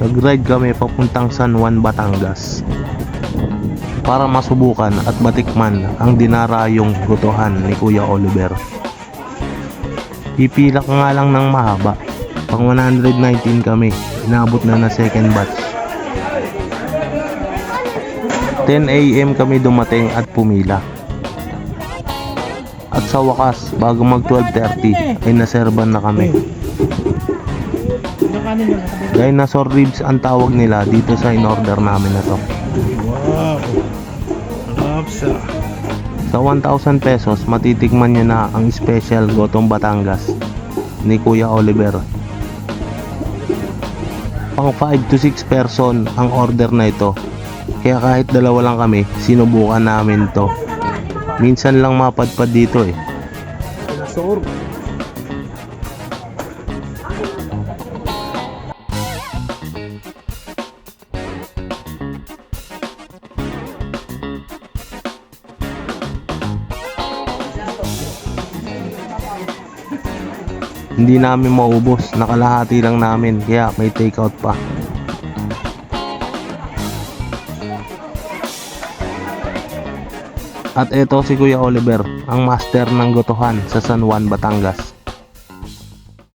Nag-ride kami papuntang San Juan, Batangas para masubukan at batikman ang dinarayong gotohan ni Kuya Oliver. Pipila nga lang ng mahaba. Pang 119 kami. Inabot na na second batch. 10 a.m. kami dumating at pumila. At sa wakas, bago mag 12.30 ay naserban na kami. Dinosaur ribs ang tawag nila dito sa in-order namin na to. Wow. Rapsa. Sa 1,000 pesos, matitikman nyo na ang special Gotong Batangas ni Kuya Oliver. Pang 5 to 6 person ang order na ito. Kaya kahit dalawa lang kami, sinubukan namin to. Minsan lang mapadpad dito eh. Dinosaur. Hindi namin maubos, nakalahati lang namin, kaya may takeout pa. At ito si Kuya Oliver, ang master ng gotohan sa San Juan, Batangas.